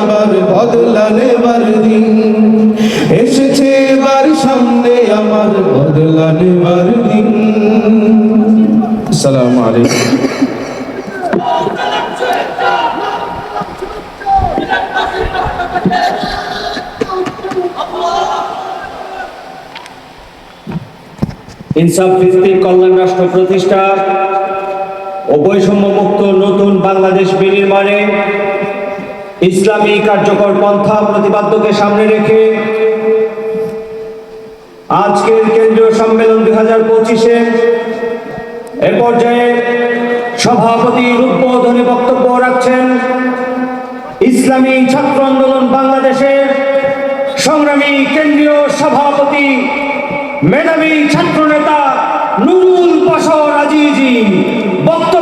আবার বদলা নেবার দিন। এসেছে এবার সামনে আমার বদলা নেবার দিন। ভিত্তিক কল্যাণ রাষ্ট্র প্রতিষ্ঠা ও বৈষম্য মুক্ত নতুন বাংলাদেশ বিনির্মাণে ইসলামী কার্যকর পন্থা প্রতিপাদ্যকে সামনে রেখে আজকের কেন্দ্রীয় সম্মেলন দুই হাজার পঁচিশে এ পর্যায়ে সভাপতির উদ্বোধনী বক্তব্য রাখছেন ইসলামী ছাত্র আন্দোলন বাংলাদেশের সংগ্রামী কেন্দ্রীয় সভাপতি মেধাবী ছাত্র নেতা নুরুল বশর আজিজি। বক্তব্য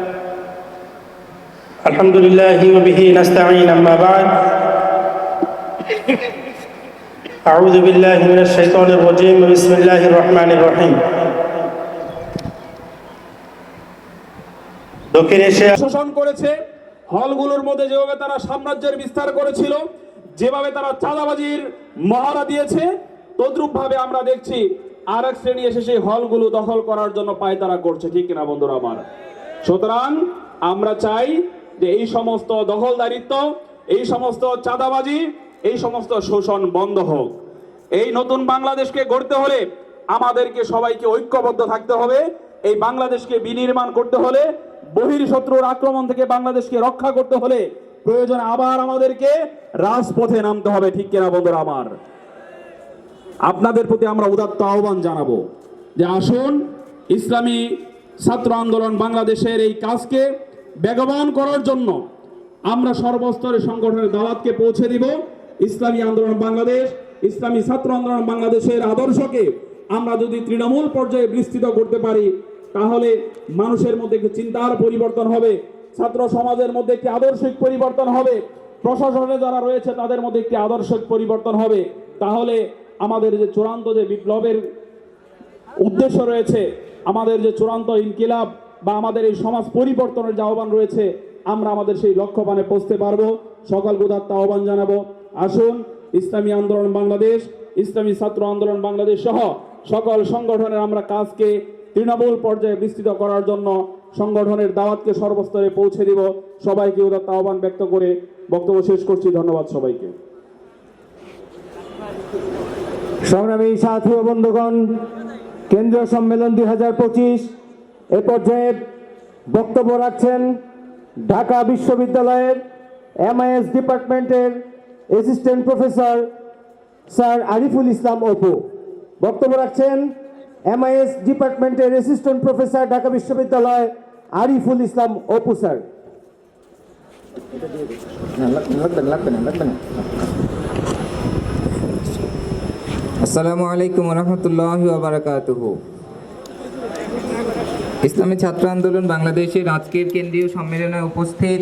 الحمد لله وبه نستعين أما بعد أعوذ بالله من الشيطان الرجيم بسم الله الرحمن الرحيم দক্ষিণ এশিয়া শোষণ করেছে হলগুলোর মধ্যে যেভাবে তারা সাম্রাজ্যের বিস্তার করেছিল যেভাবে তারা চাঁদাবাজির মহারা দিয়েছে তদ্রুপ ভাবে আমরা দেখছি আর এক শ্রেণী এসে সেই হলগুলো দখল করার জন্য পায়তারা করছে ঠিক কিনা বন্ধুরা আমার সুতরাং আমরা চাই যে এই সমস্ত দখলদারিত্ব, এই সমস্ত চাঁদাবাজি, এই সমস্ত শোষণ বন্ধ হোক। এই নতুন বাংলাদেশকে গড়তে হলে আমাদেরকে সবাইকে ঐক্যবদ্ধ থাকতে হবে। এই বাংলাদেশকে বিনির্মাণ করতে হলে, বহির শত্রুর আক্রমণ থেকে বাংলাদেশকে রক্ষা করতে হলে প্রয়োজন আবার আমাদেরকে রাজপথে নামতে হবে, ঠিক কিনা বন্ধুরা আমার? আপনাদের প্রতি আমরা উদাত্ত আহ্বান জানাব যে আসুন, ইসলামী ছাত্র আন্দোলন বাংলাদেশের এই কাজকে বেগবান করার জন্য আমরা সর্বস্তরে সংগঠনের দাওয়াতকে পৌঁছে দিব। ইসলামী আন্দোলন বাংলাদেশ, ইসলামী ছাত্র আন্দোলন বাংলাদেশের আদর্শকে আমরা যদি তৃণমূল পর্যায়ে বিস্তৃত করতে পারি, তাহলে মানুষের মধ্যে একটি চিন্তার পরিবর্তন হবে, ছাত্র সমাজের মধ্যে একটি আদর্শিক পরিবর্তন হবে, প্রশাসনে যারা রয়েছে তাদের মধ্যে একটি আদর্শিক পরিবর্তন হবে। তাহলে আমাদের যে চূড়ান্ত যে বিপ্লবের উদ্দেশ্য রয়েছে, আমাদের যে চূড়ান্ত ইনকিলাব বা আমাদের এই সমাজ পরিবর্তনের যে আহ্বান রয়েছে, আমরা আমাদের সেই লক্ষ্যপানে পৌঁছতে পারব। সকল উদাত্ত আহ্বান জানাব। আসুন, ইসলামী আন্দোলন বাংলাদেশ, ইসলামী ছাত্র আন্দোলন বাংলাদেশ সহ সকল সংগঠনের আমরা কাজকে তৃণমূল পর্যায়ে বিস্তৃত করার জন্য সংগঠনের দাওয়াতকে সর্বস্তরে পৌঁছে দিব। সবাইকে উদাত্ত আহ্বান ব্যক্ত করে বক্তব্য শেষ করছি। ধন্যবাদ সবাইকে। সংগ্রামী সাথী বন্ধুগণ, কেন্দ্রীয় সম্মেলন দুই হাজার পঁচিশ এ পর্যায়ে বক্তব্য রাখছেন ঢাকা বিশ্ববিদ্যালয়ের এমআইএস ডিপার্টমেন্টের assistant professor sir Ariful Islam Apu. বক্তব্য রাখছেন এমআইএস ডিপার্টমেন্টের অ্যাসিস্ট্যান্ট প্রফেসর ঢাকা বিশ্ববিদ্যালয় আরিফুল ইসলাম অপু স্যার। আসসালামু আলাইকুম রহমতুল্লাহ ইসলামী ছাত্র আন্দোলন বাংলাদেশের আজকের কেন্দ্রীয় সম্মেলনে উপস্থিত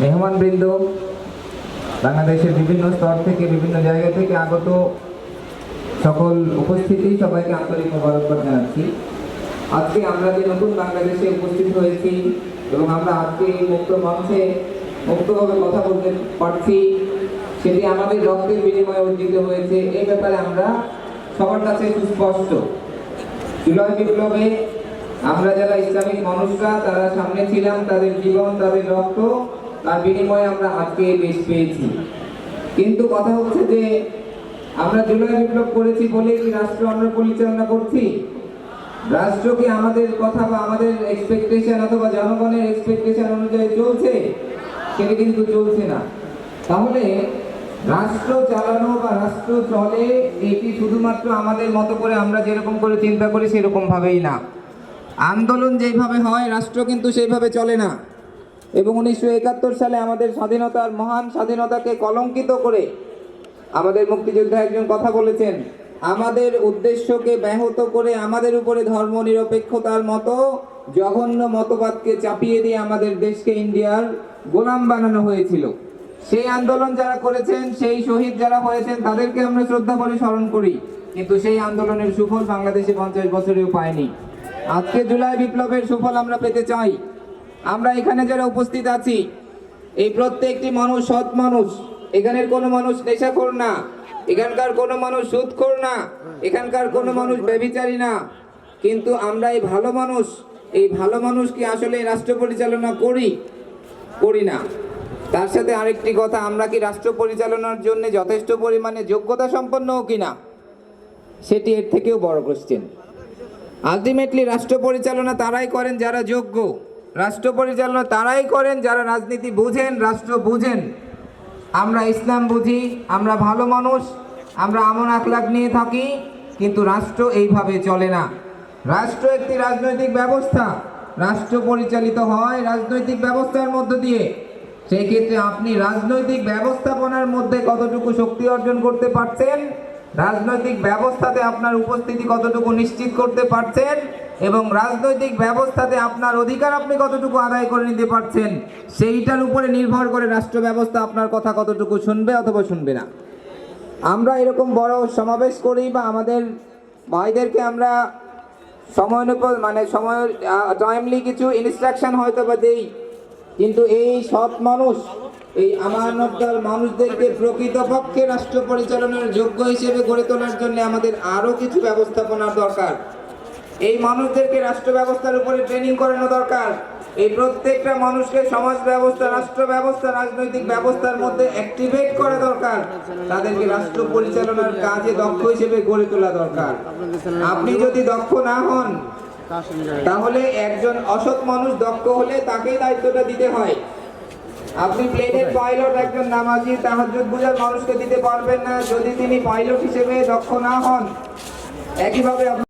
মেহমানবৃন্দ, বাংলাদেশের বিভিন্ন স্তর থেকে বিভিন্ন জায়গা থেকে আগত সকল উপস্থিতি সবাইকে আন্তরিক মোবারকবাদ জানাচ্ছি। আজকে আমরা যে নতুন বাংলাদেশে উপস্থিত হয়েছি এবং আমরা আজকে এই মুক্ত মঞ্চে মুক্তভাবে কথা বলতে পারছি, সেটি আমাদের রক্তের বিনিময়ে অর্জিত হয়েছে। এই ব্যাপারে আমরা সবার কাছে সুস্পষ্ট। জুলাই বিপ্লবে আমরা যারা ইসলামিক মানুষরা তারা সামনে ছিলাম, তাদের জীবন, তাদের রক্ত, তার বিনিময়ে আমরা আজকে দেশ পেয়েছি। কিন্তু কথা হচ্ছে যে, আমরা জুলাই বিপ্লব করেছি বলে কি রাষ্ট্র আমরা পরিচালনা করছি। রাষ্ট্র কি আমাদের কথা বা আমাদের এক্সপেকটেশন অথবা জনগণের এক্সপেকটেশন অনুযায়ী চলছে? সেটা কিন্তু চলছে না। তাহলে রাষ্ট্র চালানো বা রাষ্ট্র চলে, এটি শুধুমাত্র আমাদের মতো করে আমরা যেরকম করে চিন্তা করি সেরকম ভাবেই না। আন্দোলন যেভাবে হয়, রাষ্ট্র কিন্তু সেইভাবে চলে না। এবং উনিশশো একাত্তর সালে আমাদের স্বাধীনতার মহান স্বাধীনতাকে কলঙ্কিত করে আমাদের মুক্তিযোদ্ধা একজন কথা বলেছেন, আমাদের উদ্দেশ্যকে ব্যাহত করে আমাদের উপরে ধর্ম নিরপেক্ষতার মতো জঘন্য মতবাদকে চাপিয়ে দিয়ে আমাদের দেশকে ইন্ডিয়ার গোলাম বানানো হয়েছিল। সেই আন্দোলন যারা করেছেন, সেই শহীদ যারা হয়েছেন, তাদেরকে আমরা শ্রদ্ধা করে স্মরণ করি। কিন্তু সেই আন্দোলনের সুফল বাংলাদেশে পঞ্চাশ বছরেও পায়নি। আজকে জুলাই বিপ্লবের সুফল আমরা পেতে চাই। আমরা এখানে যারা উপস্থিত আছি, এই প্রত্যেকটি মানুষ সৎ মানুষ। এখানের কোনো মানুষ নেশাখোর না। এখানকার কোনো মানুষ সুদখোর না। এখানকার কোনো মানুষ ব্যভিচারী না। কিন্তু আমরা এই ভালো মানুষ, এই ভালো মানুষ কি আসলে রাষ্ট্র পরিচালনা করি করি না। তার সাথে আরেকটি কথা, আমরা কি রাষ্ট্র পরিচালনার জন্য যথেষ্ট পরিমাণে যোগ্যতা সম্পন্ন কিনা, সেটি এর থেকেও বড় কোশ্চেন আলটিমেটলি রাষ্ট্র পরিচালনা তারাই করেন যারা যোগ্য। রাষ্ট্র পরিচালনা তারাই করেন যারা রাজনীতি বুঝেন, রাষ্ট্র বুঝেন। আমরা ইসলাম বুঝি, আমরা ভালো মানুষ, আমরা আমন আখলাক নিয়ে থাকি, কিন্তু রাষ্ট্র এইভাবে চলে না। রাষ্ট্র একটি রাজনৈতিক ব্যবস্থা। রাষ্ট্র পরিচালিত হয় রাজনৈতিক ব্যবস্থার মধ্য দিয়ে। সেই ক্ষেত্রে আপনি রাজনৈতিক ব্যবস্থাপনার মধ্যে কতটুকু শক্তি অর্জন করতে পারছেন রাজনৈতিক ব্যবস্থাতে আপনার উপস্থিতি কতটুকু নিশ্চিত করতে পারছেন এবং রাজনৈতিক ব্যবস্থাতে আপনার অধিকার আপনি কতটুকু আদায় করে নিতে পারছেন, সেইটার উপরে নির্ভর করে রাষ্ট্র ব্যবস্থা আপনার কথা কতটুকু শুনবে অথবা শুনবে না। আমরা এরকম বড় সমাবেশ করি বা আমাদের ভাইদেরকে আমরা সময় মানে সময় টাইমলি কিছু ইনস্ট্রাকশন হয়তো বা দেই, কিন্তু এই সৎ মানুষ এই আমানতদার মানুষদেরকে প্রকৃতপক্ষে রাষ্ট্র পরিচালনার যোগ্য হিসেবে গড়ে তোলার জন্য আমাদের আরও কিছু ব্যবস্থাপনার দরকার। এই মানুষদেরকে রাষ্ট্র ব্যবস্থার উপরে ট্রেনিং করানো দরকার। এই প্রত্যেকটা মানুষকে সমাজ ব্যবস্থা, রাষ্ট্র ব্যবস্থা, রাজনৈতিক ব্যবস্থার মধ্যে অ্যাক্টিভেট করা দরকার। তাদেরকে রাষ্ট্র পরিচালনার কাজে দক্ষ হিসেবে গড়ে তোলা দরকার। আপনি যদি দক্ষ না হন, তাহলে একজন অসৎ মানুষ দক্ষ হলে তাকেই দায়িত্বটা দিতে হয়। আপনি প্লেনের পাইলট একজন নামাজি তাহাজুদ বুঝার মানুষকে দিতে পারবেন না। যদি তিনি পাইলট হিসেবে দক্ষ না হন একইভাবে